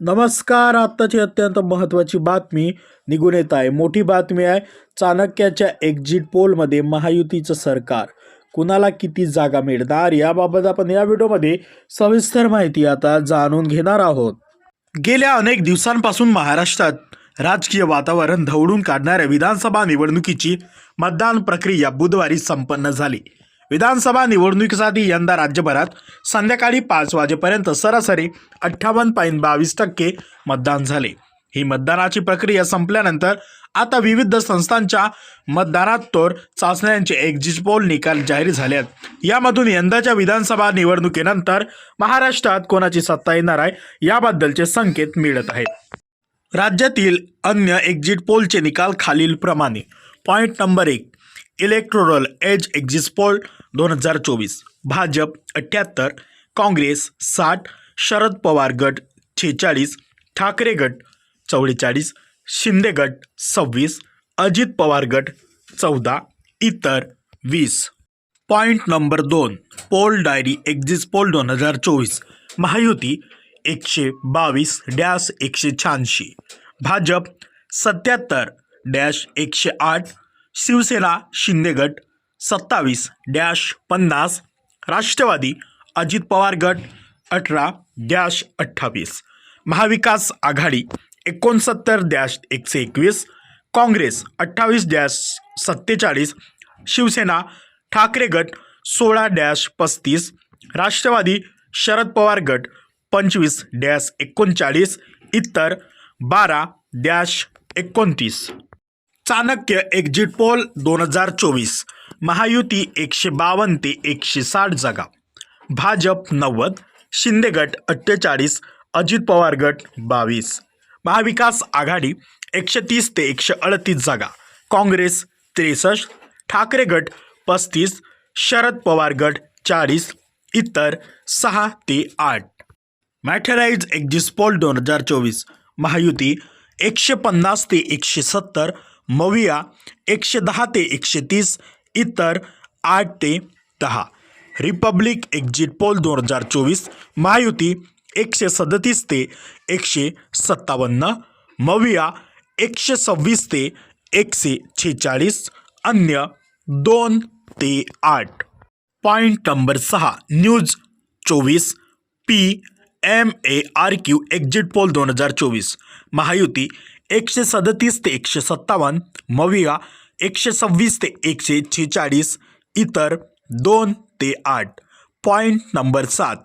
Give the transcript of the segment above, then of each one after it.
नमस्कार आत्ताची अत्यंत महत्त्वाची बातमी निघून येत आहे. मोठी बातमी आहे चाणक्याच्या एक्झिट पोलमध्ये महायुतीचं सरकार. कुणाला किती जागा मिळणार? याबाबत आपण या व्हिडिओमध्ये सविस्तर माहिती आता जाणून घेणार आहोत. गेल्या अनेक दिवसांपासून महाराष्ट्रात राजकीय वातावरण धवडून काढणाऱ्या विधानसभा निवडणुकीची मतदान प्रक्रिया बुधवारी संपन्न झाली. विधानसभा निवडणुकीसाठी यंदा राज्यभरात संध्याकाळी पाच वाजेपर्यंत सरासरी अठ्ठावन्न पॉईंट बावीस टक्के मतदान झाले. ही मतदानाची प्रक्रिया संपल्यानंतर आता विविध संस्थांच्या मतदानात्तर चाचण्यांचे एक्झिट पोल निकाल जाहीर झाले आहेत. यामधून यंदाच्या विधानसभा निवडणुकीनंतर महाराष्ट्रात कोणाची सत्ता येणार आहे याबद्दलचे संकेत मिळत आहेत. राज्यातील अन्य एक्झिट पोलचे निकाल खालीलप्रमाणे. पॉईंट नंबर एक इलेक्ट्रोरल एज एक्झिट पोल दोन हजार चोवीस. भाजप अठ्ठ्याहत्तर काँग्रेस साठ शरद पवार गट छेचाळीस ठाकरे गट चव्वेचाळीस शिंदे गट सव्वीस अजित पवार गट चौदा इतर वीस. पॉईंट नंबर दोन. पोल डायरी एक्झिट पोल दोन हजार चोवीस. महायुती एकशे बावीस डॅश एकशे शहाऐंशी. भाजप सत्याहत्तर डॅश एकशे आठ. शिवसेना शिंदे गट सत्तावीस डॅश पन्नास राष्ट्रवादी अजित पवार गट अठरा डॅश अठ्ठावीस. महाविकास आघाडी एकोणसत्तर डॅश एकशे एकवीस काँग्रेस अठ्ठावीस डॅश सत्तेचाळीस शिवसेना ठाकरे गट सोळा डॅश पस्तीस राष्ट्रवादी शरद पवार गट पंचवीस डॅश एकोणचाळीस इतर बारा डॅश एकोणतीस. चाणक्य एक्झिट पोल दोन हजार चोवीस. महायुती एकशे बावन्न ते एकशे साठ जागा. भाजप नव्वद शिंदे गट अठ्ठेचाळीस अजित पवार गट बावीस. महाविकास आघाडी एकशे तीस ते एकशे अडतीस जागा. काँग्रेस त्रेसष्ट ठाकरे गट पस्तीस शरद पवार गट चाळीस इतर सहा ते आठ. मॅथराईज एक्झिट पोल दोन हजार चोवीस. महायुती एकशे पन्नास ते एकशे सत्तर मविया एकशे दहा ते एकशे तीस इतर आठ ते दहा. रिपब्लिक एक्झिट पोल दोन हजार चोवीस महायुती एकशे सदतीस ते एकशे सत्तावन्न मविया एकशे सव्वीस ते एकशे छेचाळीस अन्य दोन ते आठ. पॉईंट नंबर सहा न्यूज चोवीस P M A R Q exit poll दोन हजार चोवीस महायुती एकशे सदतीस ते एकशे सत्तावन्न मविया एकशे सव्वीस ते एकशे छेचाळीस इतर दोन ते आठ. पॉईंट नंबर सात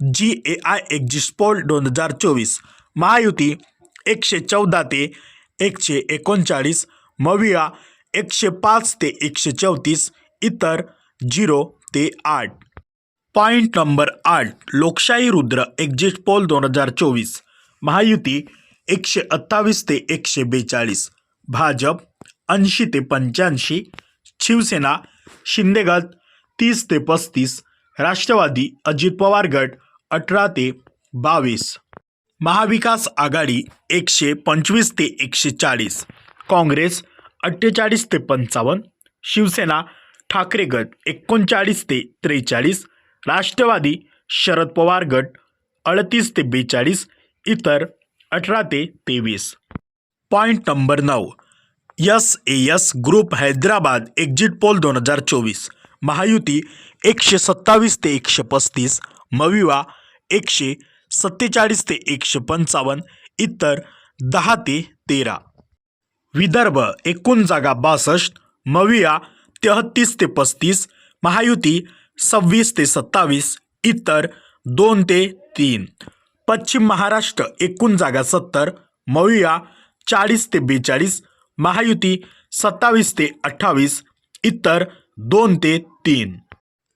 G A I exit poll दोन हजार चोवीस महायुती एकशे चौदा ते एकशे एकोणचाळीस मविया एकशे पाच ते एकशे चौतीस इतर झिरो ते आठ. पॉईंट नंबर आठ लोकशाही रुद्र एक्झिट पोल दोन हजार चोवीस महायुती एकशे अठ्ठावीस ते एकशे बेचाळीस. भाजप ऐंशी ते पंच्याऐंशी. शिवसेना शिंदेगट तीस ते पस्तीस. राष्ट्रवादी अजित पवार गट अठरा ते बावीस. महाविकास आघाडी एकशे पंचवीस ते एकशे चाळीस. काँग्रेस अठ्ठेचाळीस ते पंचावन्न. शिवसेना ठाकरे गट एकोणचाळीस ते त्रेचाळीस. राष्ट्रवादी शरद पवार गट अडतीस ते बेचाळीस. इतर अठरा ते तेवीस. पॉईंट नंबर नऊ. S A S group Hyderabad exit poll दोन हजार चोवीस. महायुती एकशे सत्तावीस ते एकशे पस्तीस. मविवा एकशे सत्तेचाळीस ते एकशे पंचावन्न. इतर दहा ते तेरा. विदर्भ एकूण जागा बासष्ट. मविया तेहत्तीस ते पस्तीस. महायुती सव्वीस ते सत्तावीस. इतर दोन ते तीन. पश्चिम महाराष्ट्र एकूण जागा सत्तर मविया चाळीस ते बेचाळीस महायुती सत्तावीस ते अठ्ठावीस इतर दोन ते तीन.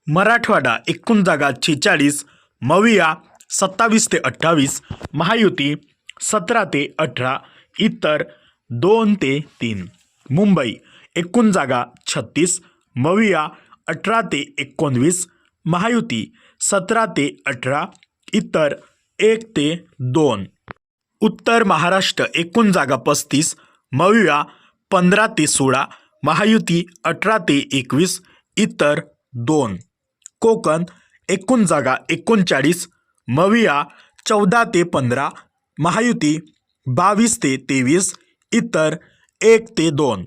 मराठवाडा एकूण जागा छेचाळीस मविया सत्तावीस ते अठ्ठावीस महायुती सतरा ते अठरा इतर दोन ते तीन. मुंबई एकूण जागा छत्तीस मविया अठरा ते एकोणवीस महायुती सतरा ते अठरा इतर एक ते दोन. उत्तर महाराष्ट्र एकूण जागा पस्तीस मविया पंधरा ते सोळा महायुती अठरा ते एकवीस इतर दोन. कोकण एकूण जागा एकोणचाळीस मविया चौदा ते पंधरा महायुती बावीस ते तेवीस इतर एक ते दोन.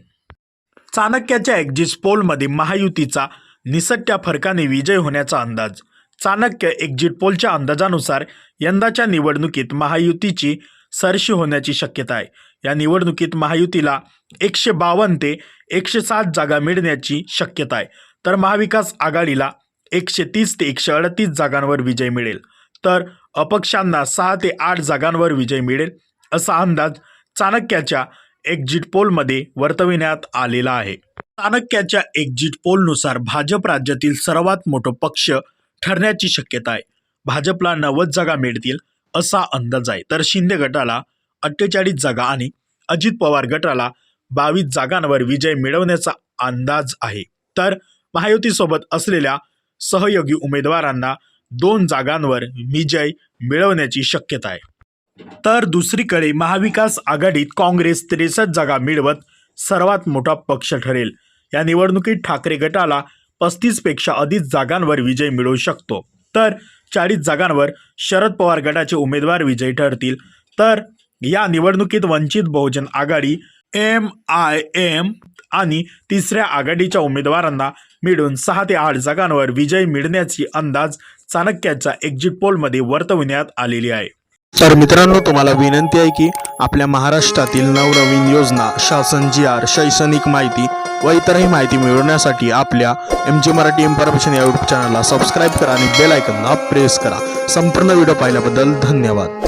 चाणक्याच्या एक्झिट पोलमध्ये महायुतीचा निसट्ट्या फरकाने विजय होण्याचा अंदाज चाणक्य एक्झिट पोलच्या अंदाजानुसार यंदाच्या निवडणुकीत महायुतीची सरशी होण्याची शक्यता आहे. या निवडणुकीत महायुतीला एकशे बावन्न ते एकशे सात जागा मिळण्याची शक्यता आहे. तर महाविकास आघाडीला एकशे तीस ते एकशे अडतीस जागांवर विजय मिळेल. तर अपक्षांना सहा ते आठ जागांवर विजय मिळेल असा अंदाज चाणक्याच्या एक्झिट पोलमध्ये वर्तविण्यात आलेला आहे. चाणक्याच्या एक्झिट पोलनुसार भाजप राज्यातील सर्वात मोठं पक्ष ठरण्याची शक्यता आहे. भाजपला नव्वद जागा मिळतील असा अंदाज आहे. तर शिंदे गटाला अठ्ठेचाळीस जागा आणि अजित पवार गटाला बावीस जागांवर विजय मिळवण्याचा अंदाज आहे. तर महायुतीसोबत असलेल्या सहयोगी उमेदवारांना दोन जागांवर विजय मिळवण्याची शक्यता आहे. तर दुसरीकडे महाविकास आघाडीत काँग्रेस त्रेसष्ट जागा मिळवत सर्वात मोठा पक्ष ठरेल. या निवडणुकीत ठाकरे गटाला पस्तीसपेक्षा अधिक जागांवर विजय मिळवू शकतो. तर चाळीस जागांवर शरद पवार गटाचे उमेदवार विजयी ठरतील. तर या निवडणुकीत Vanchit Bahujan Aghadi M I M आणि तिसऱ्या आघाडीच्या उमेदवारांना मिळून सहा ते आठ जागांवर विजय मिळण्याची अंदाज चाणक्याच्या एक्झिट पोलमध्ये वर्तविण्यात आलेली आहे. तर मित्रांनो तुम्हाला विनंती आहे की आपल्या महाराष्ट्रातील नवनवीन योजना शासन जी आर शैक्षणिक माहिती व इतरही माहिती मिळवण्यासाठी आपल्या एम जी मराठी इन्फॉर्मेशन या यूट्यूब चॅनलला सबस्क्राईब करा आणि बेल आयकनला प्रेस करा. संपूर्ण व्हिडिओ पाहिल्याबद्दल धन्यवाद.